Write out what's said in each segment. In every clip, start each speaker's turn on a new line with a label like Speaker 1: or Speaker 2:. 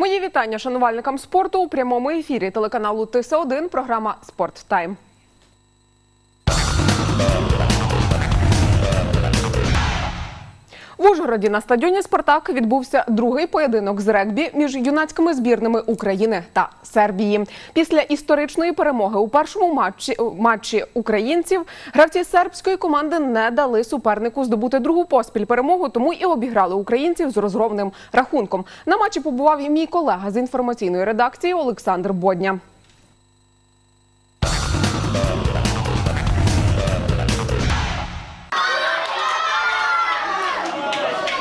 Speaker 1: Мої вітання шанувальникам спорту у прямому ефірі телеканалу ТС1, програма Спорт Тайм. Ужгороді на стадіоні Спартак відбувся другий поєдинок з регбі між юнацькими збірними України та Сербії. Після історичної перемоги у першому матчі, матчі українців гравці сербської команди не дали супернику здобути другу поспіль перемогу, тому і обіграли українців з розгромним рахунком. На матчі побував і мій колега з інформаційної редакції Олександр Бодня.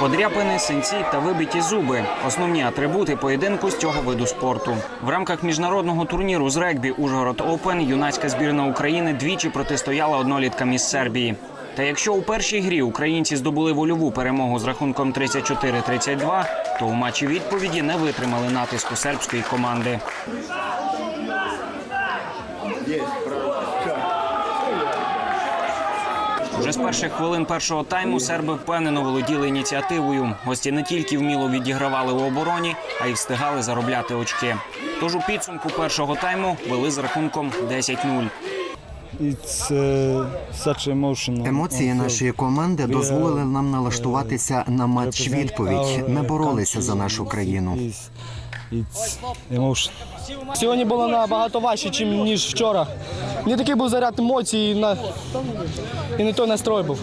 Speaker 2: Подряпини, синці та вибиті зуби основні атрибути поєдинку з цього виду спорту. В рамках міжнародного турніру з регбі Ужгород Опен юнацька збірна України двічі протистояла одноліткам із Сербії. Та якщо у першій грі українці здобули вольову перемогу з рахунком 34-32, то у матчі відповіді не витримали натиску сербської команди. Вже з перших хвилин першого тайму серби впевнено володіли ініціативою. Гості не тільки вміло відігравали у обороні, а й встигали заробляти очки. Тож у підсумку першого тайму вели з рахунком 10-0.
Speaker 3: It's uh.
Speaker 4: Емоції нашої команди дозволили нам налаштуватися на матч відповідь. Ми боролися за нашу країну.
Speaker 3: It's emotion.
Speaker 5: Сьогодні було набагато важче, чим ніж вчора. Не такий був заряд емоцій і, на... і не той настрой був.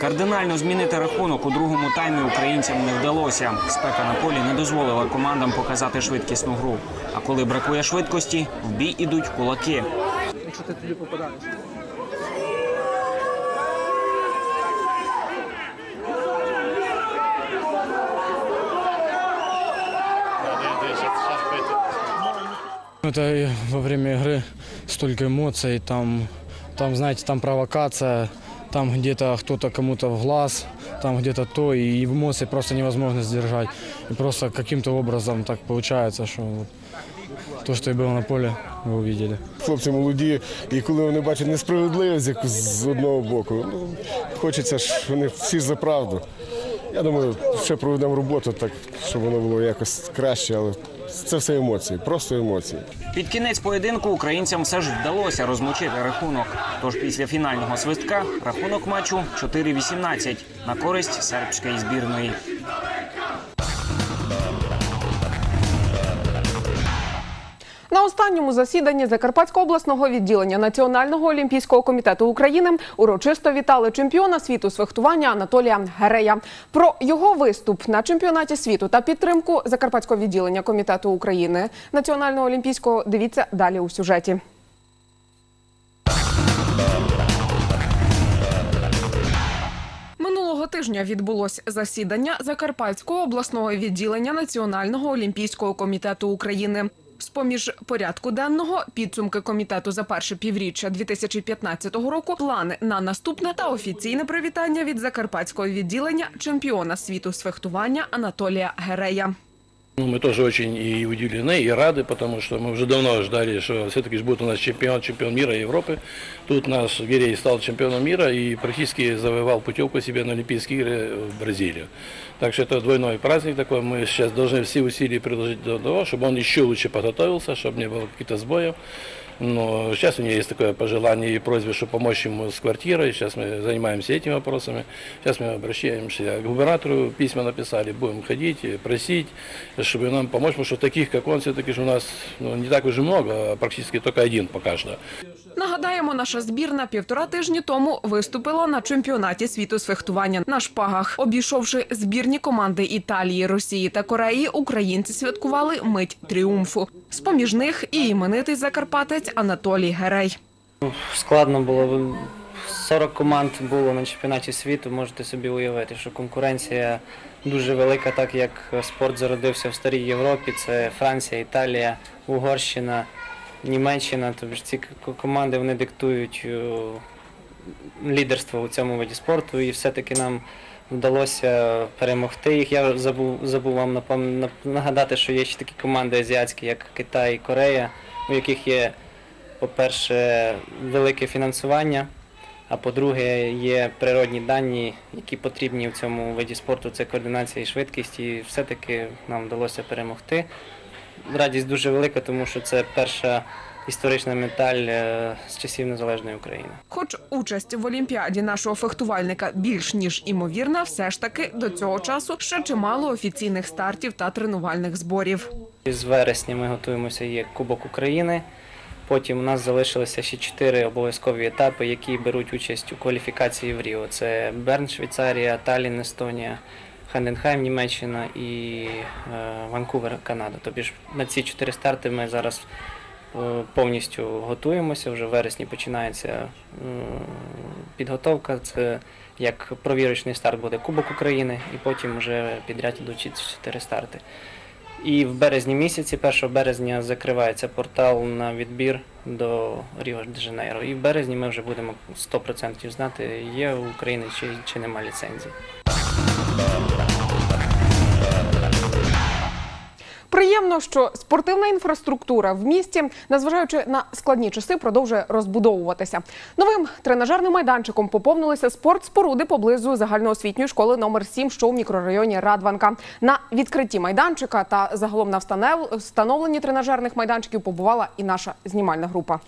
Speaker 2: Кардинально змінити рахунок у другому таймі українцям не вдалося. Спека на полі не дозволила командам показати швидкісну гру. А коли бракує швидкості, в бій ідуть кулаки.
Speaker 5: Якщо ти туди попадаєш.
Speaker 6: Это и во время игры столько эмоций, там, там, знаете, там провокация, там где-то кто-то кому-то в глаз, там где-то то, и эмоции просто невозможно сдержать. И просто каким-то образом так получается, что вот то, что и было на поле, вы увидели.
Speaker 7: Хлопці молоді, і коли вони бачать несправедливість яку з одного боку, ну, хочеться ж вони всі ж за правду. Я думаю, ще проведемо роботу так, щоб воно було якось краще, але це все емоції, просто емоції.
Speaker 2: Під кінець поєдинку українцям все ж вдалося розмочити рахунок. Тож після фінального свистка рахунок матчу 4-18 на користь сербської збірної.
Speaker 1: Останньому засіданні Закарпатського обласного відділення Національного олімпійського комітету України урочисто вітали чемпіона світу з фехтування Анатолія Герея. Про його виступ на чемпіонаті світу та підтримку Закарпатського відділення комітету України Національного олімпійського дивіться далі у сюжеті. Минулого тижня відбулось засідання Закарпатського обласного відділення Національного олімпійського комітету України. З-поміж порядку денного підсумки комітету за перше півріччя 2015 року, плани на наступне та офіційне привітання від закарпатського відділення чемпіона світу з фехтування Анатолія Герея.
Speaker 8: Ну, мы тоже очень и удивлены, и рады, потому что мы уже давно ждали, что все-таки будет у нас чемпион, чемпион мира и Европы. Тут наш Гирей стал чемпионом мира и практически завоевал путевку себе на Олимпийские игры в Бразилию. Так что это двойной праздник такой. Мы сейчас должны все усилия приложить для того, чтобы он еще лучше подготовился, чтобы не было каких-то сбоев. Но сейчас у него есть такое пожелание и просьба, чтобы помочь ему с квартирой. Сейчас мы занимаемся этими вопросами. Сейчас мы обращаемся к губернатору, письма написали, будем ходить, и просить, чтобы нам помочь, потому что таких, как он, все-таки же у нас ну, не так уже много, а практически только один пока что.
Speaker 1: Нагадаємо, наша збірна півтора тижні тому виступила на чемпіонаті світу з фехтування на шпагах. Обійшовши збірні команди Італії, Росії та Кореї, українці святкували мить тріумфу. З поміж них і іменитий закарпатець Анатолій Герей.
Speaker 9: Складно було. 40 команд було на чемпіонаті світу. Можете собі уявити, що конкуренція дуже велика, так як спорт зародився в старій Європі. Це Франція, Італія, Угорщина, Німеччина. Тобто ці команди вони диктують е, лідерство у цьому виді спорту, і все-таки нам вдалося перемогти їх. Я забув, забув вам нагадати, що є ще такі команди азіатські, як Китай і Корея, у яких є по-перше, велике фінансування, а по-друге, є природні дані, які потрібні в цьому виді спорту. Це координація і швидкість, і все-таки нам вдалося перемогти. радість дуже велика, тому що це перша історична медаль е, з часів незалежної України.
Speaker 1: Хоч участь в Олімпіаді нашого фехтувальника більш ніж імовірна, все ж таки до цього часу ще чимало офіційних стартів та тренувальних зборів.
Speaker 9: З вересня ми готуємося є Кубок України. Потім у нас залишилися ще чотири обов'язкові етапи, які беруть участь у кваліфікації в Ріо. Це Берн, Швейцарія, Таллін, Естонія, Ханденхайм, Німеччина і е, Ванкувер, Канада. Тобі ж на ці чотири старти ми зараз повністю готуємося. Вже в вересні починається е, підготовка. Це як провірочний старт буде Кубок України, і потім вже підряд ідуть чотири старти. І в березні місяці, 1 березня, закривається портал на відбір до Ріо де Жанейро. І в березні ми вже будемо 100% знати, є в Україні чи, чи нема ліцензії.
Speaker 1: Приємно, що спортивна інфраструктура в місті, незважаючи на складні часи, продовжує розбудовуватися. Новим тренажерним майданчиком поповнилися спортспоруди поблизу загальноосвітньої школи номер 7, що у мікрорайоні Радванка. На відкритті майданчика та загалом на встановленні тренажерних майданчиків побувала і наша знімальна група.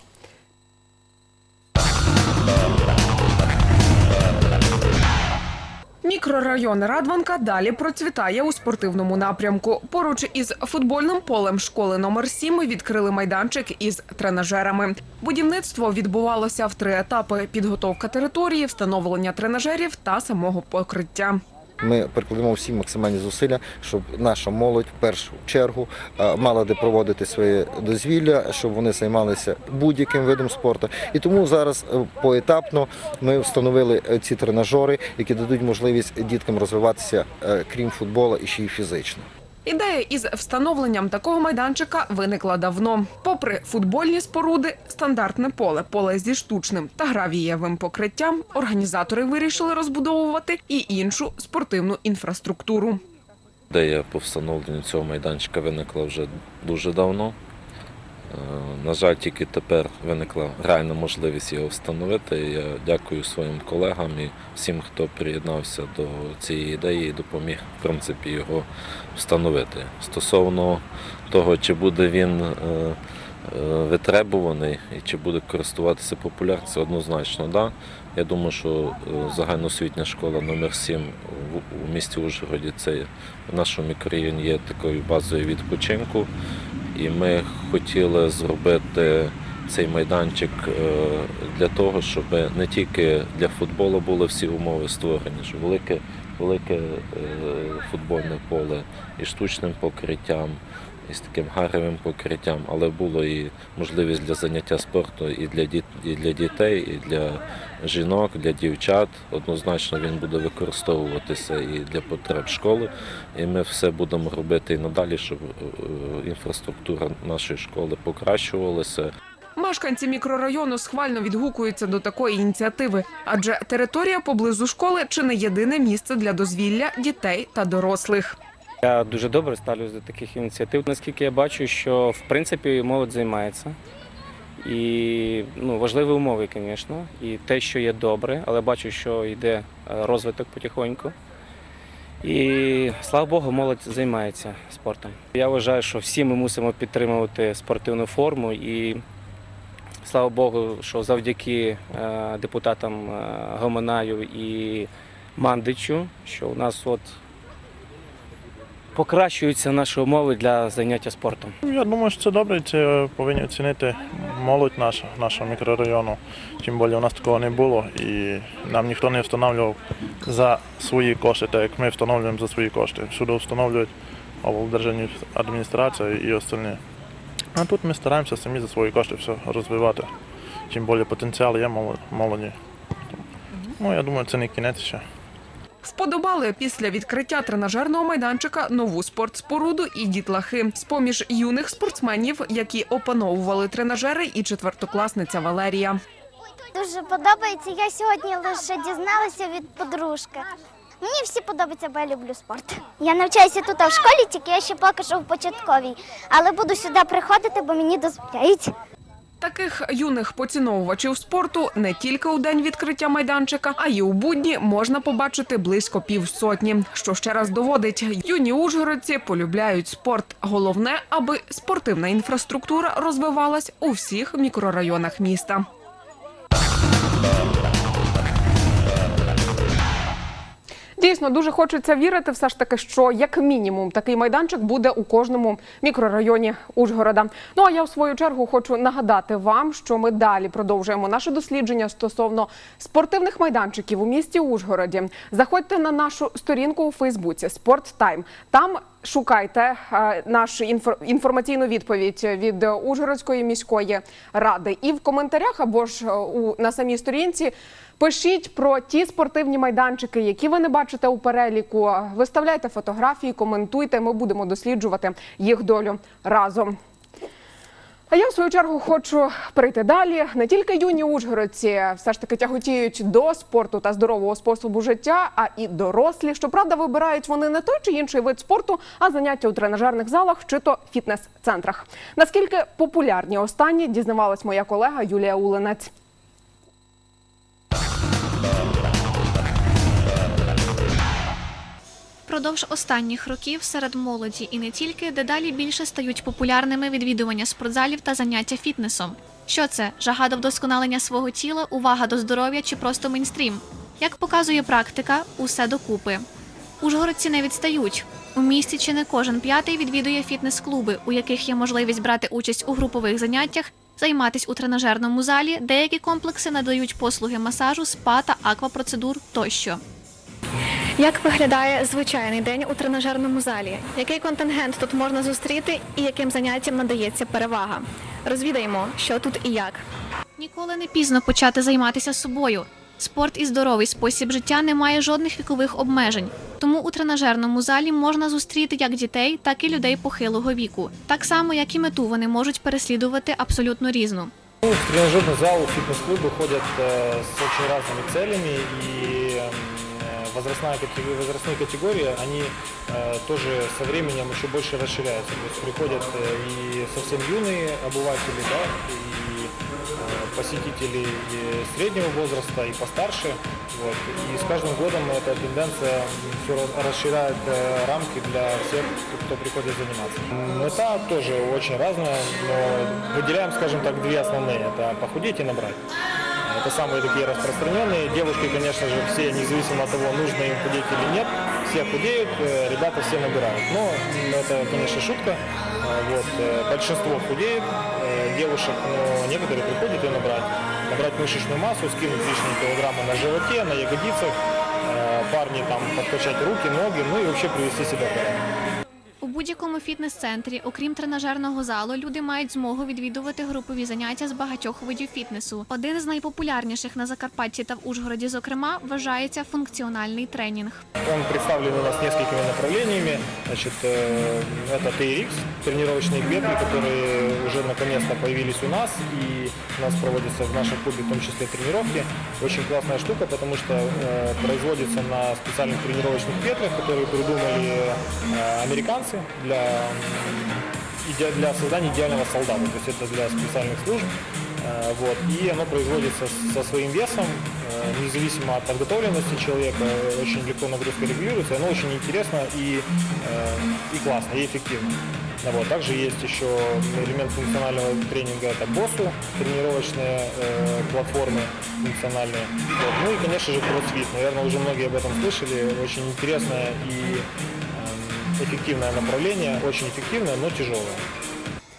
Speaker 1: Мікрорайон Радванка далі процвітає у спортивному напрямку. Поруч із футбольним полем школи номер 7 відкрили майданчик із тренажерами. Будівництво відбувалося в три етапи: підготовка території, встановлення тренажерів та самого покриття.
Speaker 10: Ми прикладемо всі максимальні зусилля, щоб наша молодь в першу чергу е, мала де проводити своє дозвілля, щоб вони займалися будь-яким видом спорту. І тому зараз е, поетапно ми встановили е, ці тренажери, які дадуть можливість діткам розвиватися крім футболу і ще й фізично.
Speaker 1: Ідея із встановленням такого майданчика виникла давно. Попри футбольні споруди, стандартне поле, поле зі штучним та гравієвим покриттям, організатори вирішили розбудовувати і іншу спортивну інфраструктуру.
Speaker 11: Ідея по встановленню цього майданчика виникла вже дуже давно. Е, На жаль, тільки тепер виникла реальна можливість його встановити. Я дякую своїм колегам і всім, хто приєднався до цієї ідеї і допоміг в принципі його встановити. Стосовно того, чи буде він е, е, витребуваний і чи буде користуватися популярністю, однозначно, да. Я думаю, що загальноосвітня школа номер 7 у місті Ужгороді це в нашому мікрорайоні є такою базою відпочинку. І ми хотіли зробити цей майданчик е, для того, щоб не тільки для футболу були всі умови створені, що велике, велике е, футбольне поле і штучним покриттям, і з таким гарним покриттям, але було і можливість для заняття спорту і для, і для дітей, і для жінок, для дівчат. Однозначно він буде використовуватися і для потреб школи. І ми все будемо робити і надалі, щоб е, інфраструктура нашої школи покращувалася.
Speaker 1: Мешканці мікрорайону схвально відгукуються до такої ініціативи, адже територія поблизу школи чи не єдине місце для дозвілля дітей та дорослих.
Speaker 12: Я дуже добре ставлюсь до таких ініціатив. Наскільки я бачу, що в принципі молодь займається. І ну, важливі умови, звісно, і те, що є добре, але бачу, що йде е, розвиток потихоньку. І слава Богу, молодь займається спортом. Я вважаю, що всі ми мусимо підтримувати спортивну форму і слава Богу, що завдяки е, депутатам е, Гомонаю і Мандичу, що у нас от покращуються наші умови для заняття спортом.
Speaker 13: Я думаю, що це добре, це повинні оцінити молодь наша, нашого мікрорайону. Тим більше у нас такого не було і нам ніхто не встановлював за свої кошти, так як ми встановлюємо за свої кошти. Всюди встановлюють облдержавні адміністрація і остальні. А тут ми стараємося самі за свої кошти все розвивати. Тим більше потенціал є молоді. Ну, я думаю, це не кінець ще.
Speaker 1: Вподобали після відкриття тренажерного майданчика нову спортспоруду і дітлахи. З-поміж юних спортсменів, які опановували тренажери, і четвертокласниця Валерія.
Speaker 14: Дуже подобається. Я сьогодні лише дізналася від подружки. Мені всі подобаються, бо я люблю спорт. Я навчаюся тут в школі, тільки я ще поки що в початковій, але буду сюди приходити, бо мені дозволяють.
Speaker 1: Таких юних поціновувачів спорту не тільки у день відкриття майданчика, а й у будні можна побачити близько півсотні. Що ще раз доводить, юні ужгородці полюбляють спорт. Головне, аби спортивна інфраструктура розвивалась у всіх мікрорайонах міста. Дійсно, дуже хочеться вірити, все ж таки, що як мінімум такий майданчик буде у кожному мікрорайоні Ужгорода. Ну а я в свою чергу хочу нагадати вам, що ми далі продовжуємо наше дослідження стосовно спортивних майданчиків у місті Ужгороді. Заходьте на нашу сторінку у Фейсбуці Спорт Тайм. Там шукайте е, нашу інфор- інформаційну відповідь від Ужгородської міської ради. І в коментарях або ж е, у на самій сторінці. Пишіть про ті спортивні майданчики, які ви не бачите у переліку. Виставляйте фотографії, коментуйте. Ми будемо досліджувати їх долю разом. А я в свою чергу хочу перейти далі. Не тільки юні ужгородці все ж таки тяготіють до спорту та здорового способу життя, а і дорослі. Щоправда, вибирають вони не той чи інший вид спорту, а заняття у тренажерних залах чи то фітнес-центрах. Наскільки популярні останні дізнавалась моя колега Юлія Улинець.
Speaker 15: Впродовж останніх років серед молоді і не тільки дедалі більше стають популярними відвідування спортзалів та заняття фітнесом. Що це? Жага до вдосконалення свого тіла, увага до здоров'я чи просто мейнстрім? Як показує практика, усе докупи. Ужгородці не відстають. У місті чи не кожен п'ятий відвідує фітнес-клуби, у яких є можливість брати участь у групових заняттях, займатись у тренажерному залі, деякі комплекси надають послуги масажу, спа та аквапроцедур тощо. Як виглядає звичайний день у тренажерному залі? Який контингент тут можна зустріти і яким заняттям надається перевага? Розвідаємо, що тут і як. Ніколи не пізно почати займатися собою. Спорт і здоровий спосіб життя не має жодних вікових обмежень. Тому у тренажерному залі можна зустріти як дітей, так і людей похилого віку. Так само, як і мету вони можуть переслідувати абсолютно різну.
Speaker 16: Ну, в тренажерный зал, в фитнес-клубы ходят э, с очень разными целями, и э, возрастная возрастные категории, они э, тоже со временем еще больше расширяются. То есть приходят э, и совсем юные обыватели, да, и э, посетители и среднего возраста, и постарше. Вот. И с каждым годом эта тенденция все расширяет рамки для всех, кто приходит заниматься. Мета тоже очень разная, но выделяем, скажем так, две основные. Это похудеть и набрать. Это самые такие распространенные. Девушки, конечно же, все, независимо от того, нужно им худеть или нет, все худеют, э, ребята все набирают. Но это, конечно, шутка. Э, Вот, э, большинство худеет, э, девушек, но некоторые приходят и набрать. Набрать мышечную массу, скинуть лишние килограммы на животе, на ягодицах, парни там подкачать руки, ноги, ну и вообще привести себя в порядок.
Speaker 15: У будь-якому фітнес-центрі, окрім тренажерного залу, люди мають змогу відвідувати групові заняття з багатьох видів фітнесу. Один з найпопулярніших на Закарпатті та в Ужгороді, зокрема, вважається функціональний тренінг.
Speaker 16: Он представлен у нас несколькими направлениями. Значит, э, это TRX, тренировочные петли, которые уже наконец-то появились у нас. И у нас проводятся в нашем клубе в том числе тренировки. Очень классная штука, потому что э, производится на специальных тренировочных петлях, которые придумали э, американцы Для, для создания идеального солдата. То есть это для специальных служб. Э, Вот. И оно производится со своим весом, э, независимо от подготовленности человека, очень легко нагрузка регулируется, оно очень интересно и, э, и классно, и эффективно. А Вот. Также есть еще элемент функционального тренинга, это БОСУ, тренировочные э, платформы функциональные. Вот. Ну и, конечно же, кроссфит. Наверное, уже многие об этом слышали. Очень интересное и эффективное направление, очень эффективное, но тяжелое.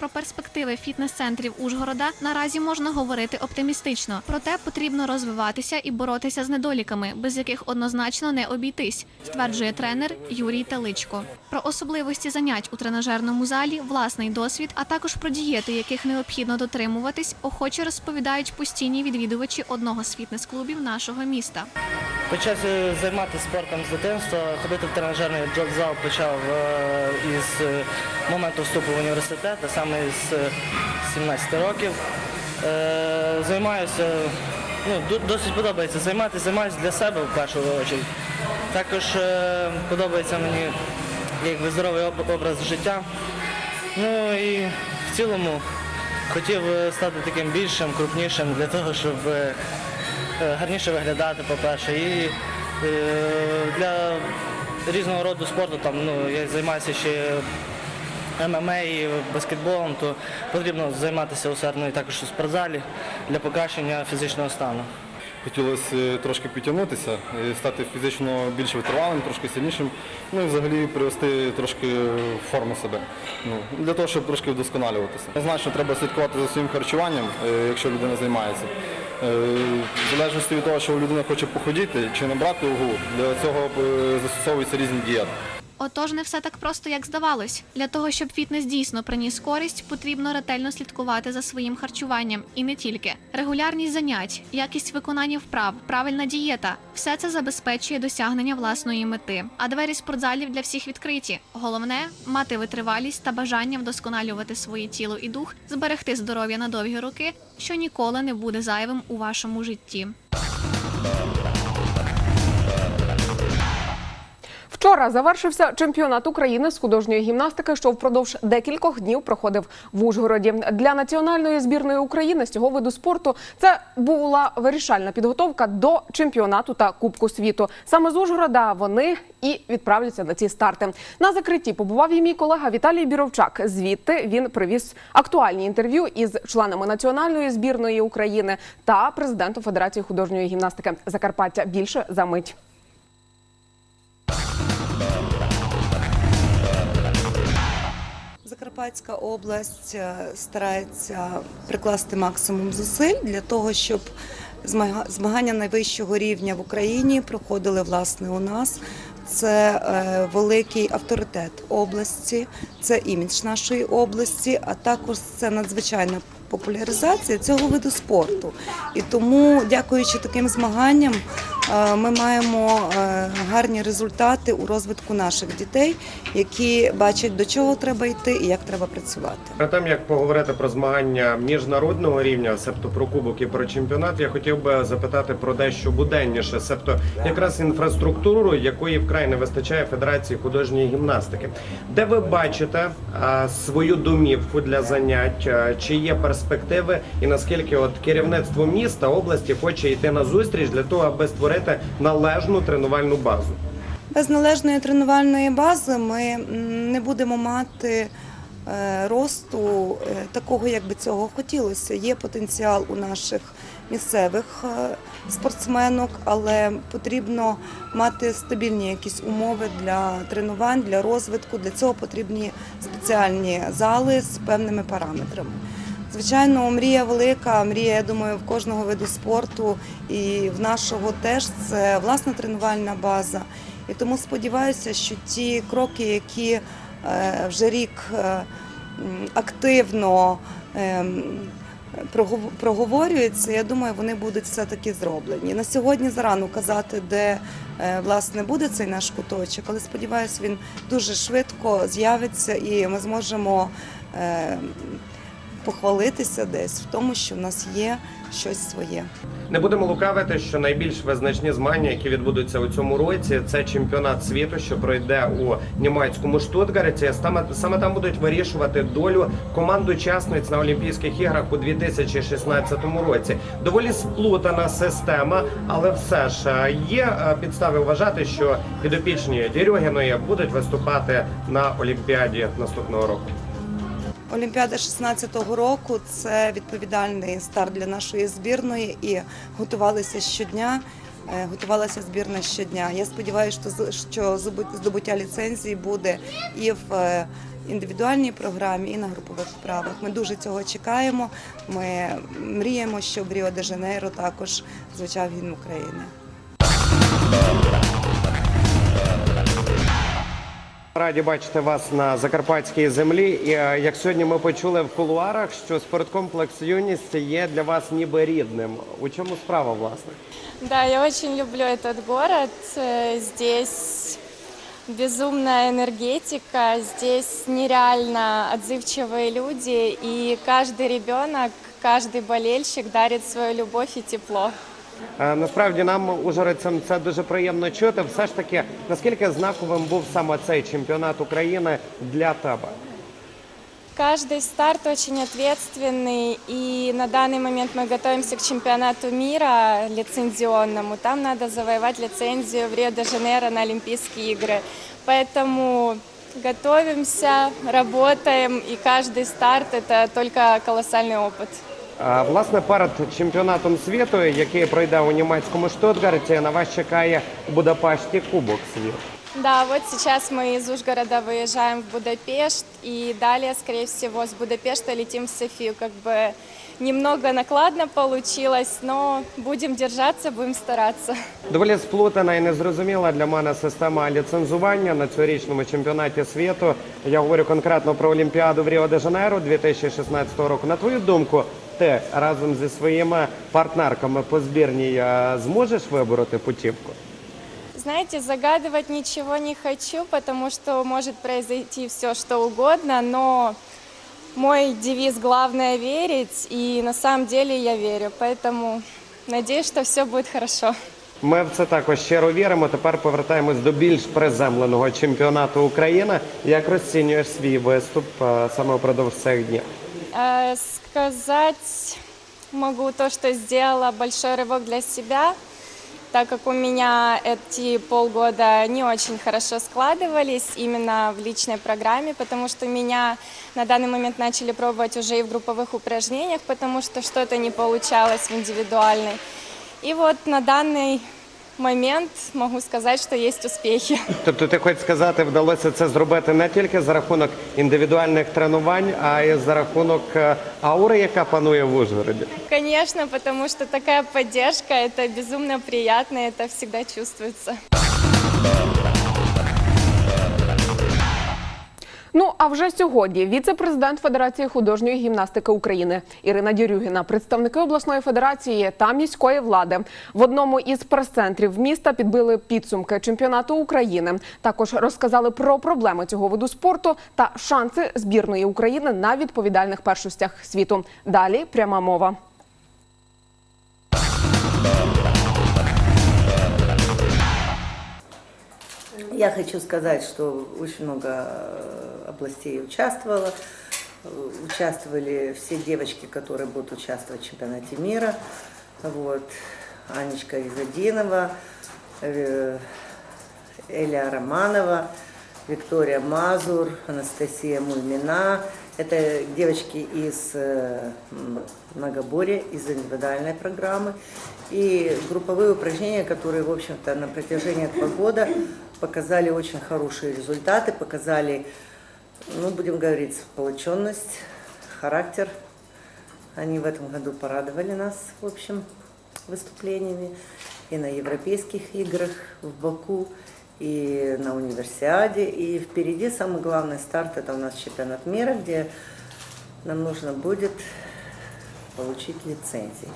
Speaker 15: Про перспективи фітнес-центрів Ужгорода наразі можна говорити оптимістично. Проте потрібно розвиватися і боротися з недоліками, без яких однозначно не обійтись, стверджує тренер Юрій Теличко. Про особливості занять у тренажерному залі, власний досвід, а також про дієти, яких необхідно дотримуватись, охоче розповідають постійні відвідувачі одного з фітнес-клубів нашого міста.
Speaker 17: Почав е, займатися спортом з дитинства, ходити в тренажерний зал почав е, із е, моменту вступу в університет, а саме з е, 17 років. Е, Займаюся, ну, досить подобається займатися, займаюся для себе в першу чергу. Також е, подобається мені якби здоровий об- образ життя. Ну і в цілому Хотів е, стати таким більшим, крупнішим для того, щоб е, е, гарніше виглядати, по-перше. І е, для різного роду спорту, там, ну, я займаюся ще ММА і баскетболом, то потрібно займатися усердно і також у спортзалі для покращення фізичного стану.
Speaker 18: Хотілося е, трошки підтягнутися, стати фізично більш витривалим, трошки сильнішим, ну і взагалі привести трошки форму себе. Ну, для того, щоб трошки вдосконалюватися. Однозначно треба слідкувати за своїм харчуванням, е, якщо людина займається. Е, В залежності від того, що людина хоче похудіти чи набрати вагу, для цього застосовуються різні дієти.
Speaker 15: Отож, не все так просто, як здавалось. Для того, щоб фітнес дійсно приніс користь, потрібно ретельно слідкувати за своїм харчуванням і не тільки. Регулярність занять, якість виконання вправ, правильна дієта все це забезпечує досягнення власної мети. А двері спортзалів для всіх відкриті. Головне мати витривалість та бажання вдосконалювати своє тіло і дух, зберегти здоров'я на довгі роки, що ніколи не буде зайвим у вашому житті.
Speaker 1: Вчора завершився чемпіонат України з художньої гімнастики, що впродовж декількох днів проходив в Ужгороді. Для національної збірної України з цього виду спорту це була вирішальна підготовка до чемпіонату та Кубку світу. Саме з Ужгорода вони і відправляться на ці старти. На закритті побував і мій колега Віталій Біровчак. Звідти він привіз актуальні інтерв'ю із членами національної збірної України та президентом Федерації художньої гімнастики Закарпаття. Більше за мить.
Speaker 19: Закарпатська область е, старається прикласти максимум зусиль для того, щоб змагання найвищого рівня в Україні проходили власне у нас. Це е, великий авторитет області, це імідж нашої області, а також це надзвичайна популяризація цього виду спорту. І тому, дякуючи таким змаганням, ми маємо е, гарні результати у розвитку наших дітей, які бачать, до чого треба йти і як треба працювати.
Speaker 20: Перед тим як поговорити про змагання міжнародного рівня, себто про кубок і про чемпіонат, я хотів би запитати про дещо буденніше, себто якраз інфраструктуру, якої вкрай не вистачає Федерації художньої гімнастики. Де ви бачите свою домівку для занять? Чи є перспективи, і наскільки от керівництво міста області хоче йти на зустріч для того, аби створити належну тренувальну базу?
Speaker 19: Без належної тренувальної бази ми не будемо мати е, росту е, такого, як би цього хотілося. Є потенціал у наших місцевих е, спортсменок, але потрібно мати стабільні якісь умови для тренувань, для розвитку. Для цього потрібні спеціальні зали з певними параметрами. Звичайно, мрія велика, мрія, я думаю, в кожного виду спорту і в нашого теж це власна тренувальна база. І тому сподіваюся, що ті кроки, які е, вже рік е, активно ем, проговорюються, я думаю, вони будуть все-таки зроблені. На сьогодні зарано казати, де е, власне буде цей наш куточок, але сподіваюся, він дуже швидко з'явиться і ми зможемо е, похвалитися десь в тому, що в нас є щось своє.
Speaker 20: Не будемо лукавити, що найбільш визначні змагання, які відбудуться у цьому році, це чемпіонат світу, що пройде у німецькому Штутгарті. Саме, саме там будуть вирішувати долю команд учасниць на Олімпійських іграх у 2016 році. Доволі сплутана система, але все ж е, є е, підстави вважати, що підопічні Дірюгіної будуть виступати на Олімпіаді наступного року.
Speaker 19: Олімпіада 16-го року це відповідальний старт для нашої збірної і готувалися щодня. е, Готувалася збірна щодня. Я сподіваюся, що що здобуття ліцензії буде і в е, індивідуальній програмі, і на групових вправах. Ми дуже цього чекаємо. Ми мріємо, щоб в Ріо де Жанейро також звучав гімн України.
Speaker 20: Раді бачити вас на закарпатській землі. І е, як сьогодні ми почули в кулуарах, що спорткомплекс юність є для вас ніби рідним. У чому справа, власне?
Speaker 21: Да, я очень люблю этот город. Э, Здесь безумная энергетика, здесь нереально отзывчивые люди, и каждый ребенок, каждый болельщик дарит свою любовь и тепло.
Speaker 20: Е, Насправді нам, ужгородцям, це дуже приємно чути. Все ж таки, наскільки знаковим був саме цей чемпіонат України для тебе?
Speaker 21: Каждый старт очень ответственный, и на данный момент мы готовимся к чемпионату мира лицензионному. Там надо завоевать лицензию в Рио-де-Жанейро на Олимпийские игры. Поэтому готовимся, работаем, и каждый старт – это только колоссальный опыт.
Speaker 20: А, Власне, перед чемпіонатом світу, який пройде у німецькому Штутгарті, на вас чекає у Будапешті Кубок світу.
Speaker 21: Да, вот сейчас мы из Ужгорода выезжаем в Будапешт, и далее, скорее всего, с Будапешта летим в Софию. Как бы немного накладно получилось, но будем держаться, будем стараться.
Speaker 20: Доволі сплутана і незрозуміла для мене система ліцензування на цьогорічному чемпіонаті світу. Я говорю конкретно про Олімпіаду в Ріо-де-Жанейро 2016 року. На твою думку, ти разом зі своїми партнерками по збірній е, зможеш вибороти путівку?
Speaker 21: Знаете, загадывать ничего не хочу, потому что может произойти все, что угодно, но мой девиз «Главное верить», и на самом деле я верю, поэтому надеюсь, что все будет хорошо.
Speaker 20: Ми в це також щиро віримо. Тепер повертаємось до більш приземленого чемпіонату України. Як розцінюєш свій виступ е, саме впродовж цих днів?
Speaker 21: Э, Сказать могу то, что сделала большой рывок для себя, так как у меня эти полгода не очень хорошо складывались именно в личной программе, потому что меня на данный момент начали пробовать уже и в групповых упражнениях, потому что что-то не получалось в индивидуальной. И вот на данный момент можу сказати, що є успіхи.
Speaker 20: Тобто, ти хочеш сказати, вдалося це зробити не тільки за рахунок індивідуальних тренувань, а й за рахунок е, аури, яка панує в Ужгороді.
Speaker 21: Конечно, потому що така поддержка, це безумно приятно, це всегда чувствуется.
Speaker 1: Ну а вже сьогодні віце-президент Федерації художньої гімнастики України Ірина Дірюгіна, представники обласної федерації та міської влади в одному із прес-центрів міста підбили підсумки чемпіонату України. Також розказали про проблеми цього виду спорту та шанси збірної України на відповідальних першостях світу. Далі пряма мова.
Speaker 22: Я хочу сказать, что очень много э, областей участвовало. Э, Участвовали все девочки, которые будут участвовать в чемпионате мира. Вот. Анечка Изадинова, э, Эля Романова, Виктория Мазур, Анастасия Мульмина. Это девочки из многоборья, из индивидуальной программы. И групповые упражнения, которые, в общем-то, на протяжении этого года показали очень хорошие результаты, показали, ну, будем говорить, сплоченность, характер. Они в этом году порадовали нас, в общем, выступлениями и на европейских играх в Баку, и на универсиаде. И впереди самый главный старт – это у нас чемпионат мира, где нам нужно будет получить лицензии.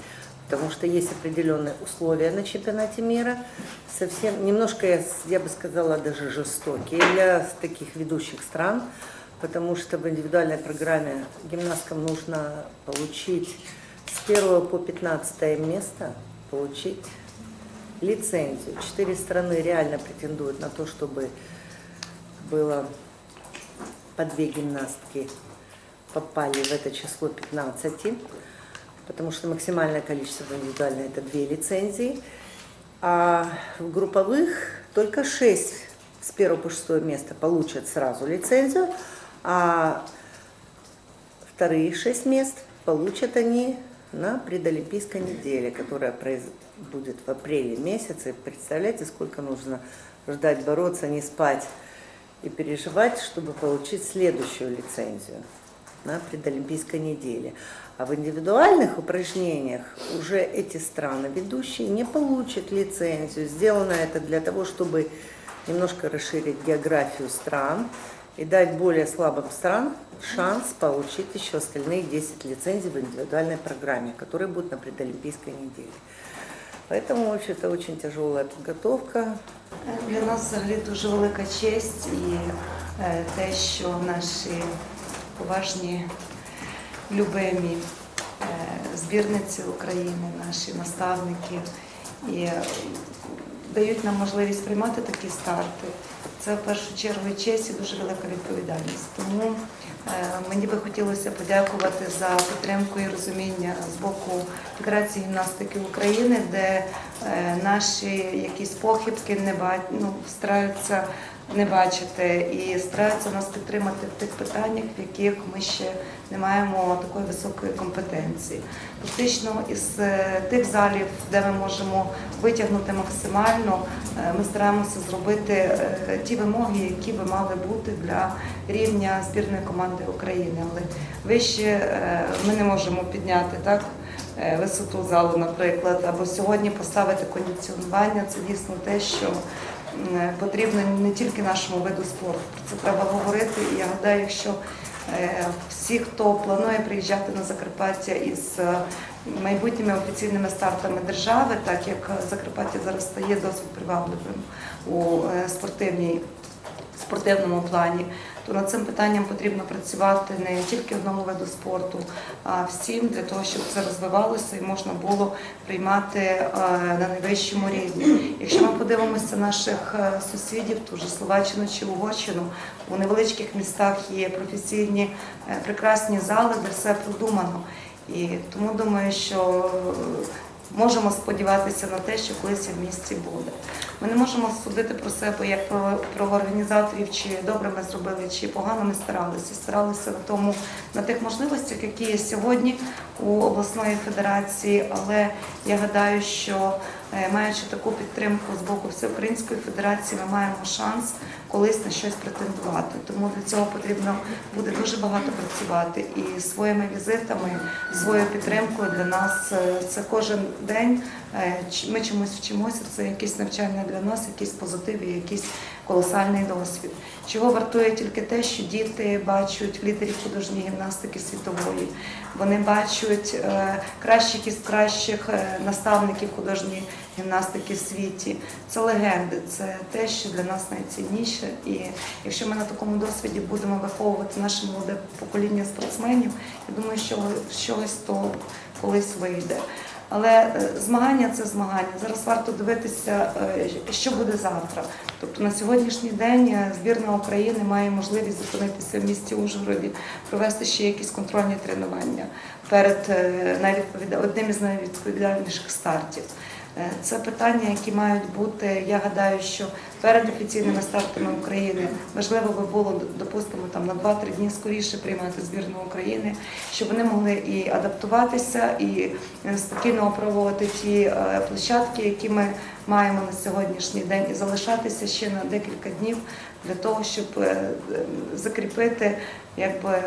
Speaker 22: Потому что есть определенные условия на чемпионате мира, совсем немножко, я, бы сказала, даже жестокие для таких ведущих стран, потому что в индивидуальной программе гимнасткам нужно получить с 1 по 15 место, получить лицензию. Четыре страны реально претендуют на то, чтобы было по две гимнастки попали в это число 15, потому что максимальное количество в индивидуальной это две лицензии, а в групповых только 6 с первого по шестое место получат сразу лицензию, а вторые шесть мест получат они на предолимпийской неделе, которая будет в апреле месяце. Представляете, сколько нужно ждать, бороться, не спать и переживать, чтобы получить следующую лицензию на предолимпийской неделе. А в индивидуальных упражнениях уже эти страны ведущие не получат лицензию. Сделано это для того, чтобы немножко расширить географию стран и дать более слабым странам шанс получить еще остальные 10 лицензий в индивидуальной программе, которые будут на предолимпийской неделе. Поэтому, в общем-то, очень тяжелая подготовка.
Speaker 19: Для нас взагалі дуже велика честь і е, те, що наші поважні, любимі е, збірниці України, наші наставники і дають нам можливість приймати такі старти. Це в першу чергу і честь і дуже велика відповідальність. Тому е, мені би хотілося подякувати за підтримку і розуміння з боку Федерації гімнастики України, де е, наші якісь похибки не ба- ну, стараються не бачити і стараються нас підтримати в тих питаннях, в яких ми ще не маємо такої високої компетенції. Фактично, із е, тих залів, де ми можемо витягнути максимально, е, ми стараємося зробити е, ті вимоги, які би мали бути для рівня збірної команди України. Але вище ми не можемо підняти так. Висоту залу, наприклад, або сьогодні поставити кондиціонування це дійсно те, що м, потрібно не тільки нашому виду спорту. Про це треба говорити. І я гадаю, якщо е, всі, хто планує приїжджати на Закарпаття із е, майбутніми офіційними стартами держави, так як Закарпаття зараз стає досить привабливим у е, спортивній спортивному плані, то над цим питанням потрібно працювати не тільки одному виду спорту, а всім для того, щоб це розвивалося і можна було приймати е, на найвищому рівні. Якщо ми подивимося наших е, сусідів, ту ж Словаччину чи Угорщину, у невеличких містах є професійні е, прекрасні зали, де все продумано. І тому думаю, що е, можемо сподіватися на те, що колись в місті буде. Ми не можемо судити про себе як про, про організаторів, чи добре ми зробили, чи погано ми старалися. Старалися на тому на тих можливостях, які є сьогодні у обласної федерації. Але я гадаю, що маючи таку підтримку з боку Всеукраїнської федерації, ми маємо шанс колись на щось претендувати. Тому для цього потрібно буде дуже багато працювати і своїми візитами, своєю підтримкою для нас е, це кожен день. Е, Ми чомусь вчимося. Це якесь навчання для нас, якісь позитиви, якийсь колосальний досвід. Чого вартує тільки те, що діти бачать лідерів художньої гімнастики світової. Вони бачать е, кращих із кращих е, наставників художньої гімнастики в світі. Це легенди, це те, що для нас найцінніше. І якщо ми на такому досвіді будемо виховувати наше молоде покоління спортсменів, я думаю, що чогось то колись вийде. Але е, змагання це змагання. Зараз варто дивитися, е, що буде завтра. Тобто на сьогоднішній день е, збірна України має можливість зупинитися в місті Ужгороді, провести ще якісь контрольні тренування перед навіть одним із найвідповідальніших стартів. Е, Це питання, які мають бути. Я гадаю, що перед офіційними стартами України важливо би було допустимо там на 2-3 дні скоріше приймати збірну України, щоб вони могли і адаптуватися, і е, спокійно опробувати ті е, площадки, які ми маємо на сьогоднішній день, і залишатися ще на декілька днів для того, щоб закріпити якби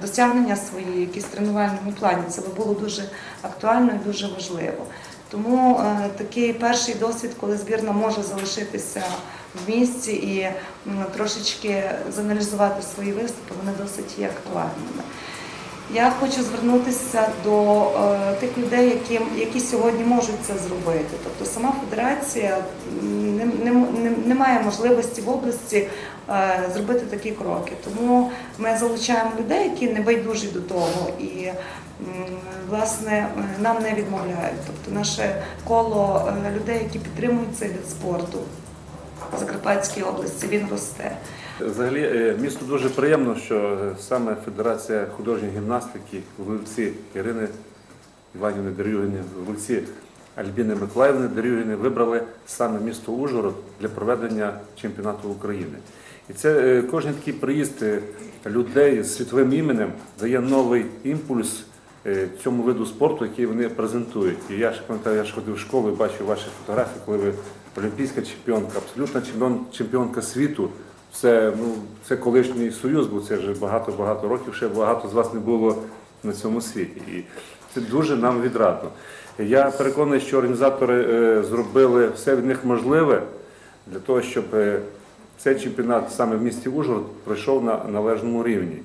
Speaker 19: досягнення свої, якісь тренувальному плані. Це би було дуже актуально і дуже важливо. Тому е, такий перший досвід, коли збірна може залишитися в місті і трошечки зааналізувати свої виступи, вони досить є актуальними. Я хочу звернутися до е, тих людей, які, які сьогодні можуть це зробити. Тобто сама федерація не, не, не, має можливості в області е, зробити такі кроки. Тому ми залучаємо людей, які не байдужі до того. І власне е, нам не відмовляють. Тобто наше коло е, людей, які підтримують цей вид спорту в Закарпатській області, він росте.
Speaker 23: Взагалі, е, місту дуже приємно, що саме Федерація художньої гімнастики в лиці Ірини Іванівни Дерюгіни, в лиці Альбіни Миколаївни Дерюгіни вибрали саме місто Ужгород для проведення чемпіонату України. І це кожен такий приїзд людей з світовим іменем дає новий імпульс цьому виду спорту, який вони презентують. І я ж пам'ятаю, я ж ходив в школу і бачив ваші фотографії, коли ви олімпійська чемпіонка, абсолютна чемпіон, чемпіонка світу. Це, ну, це колишній союз, бо це вже багато-багато років, ще багато з вас не було на цьому світі. І це дуже нам відрадно. Я переконаний, що організатори е, зробили все від них можливе для того, щоб е, цей чемпіонат саме в місті Ужгород пройшов на належному рівні.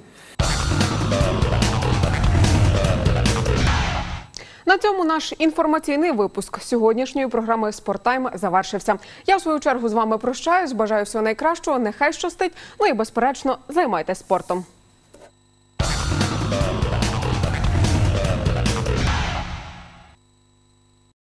Speaker 1: Цьому наш інформаційний випуск сьогоднішньої програми Спорттайм завершився. Я в свою чергу з вами прощаюсь. Бажаю всього найкращого. Нехай щастить. Ну і безперечно, займайтеся спортом.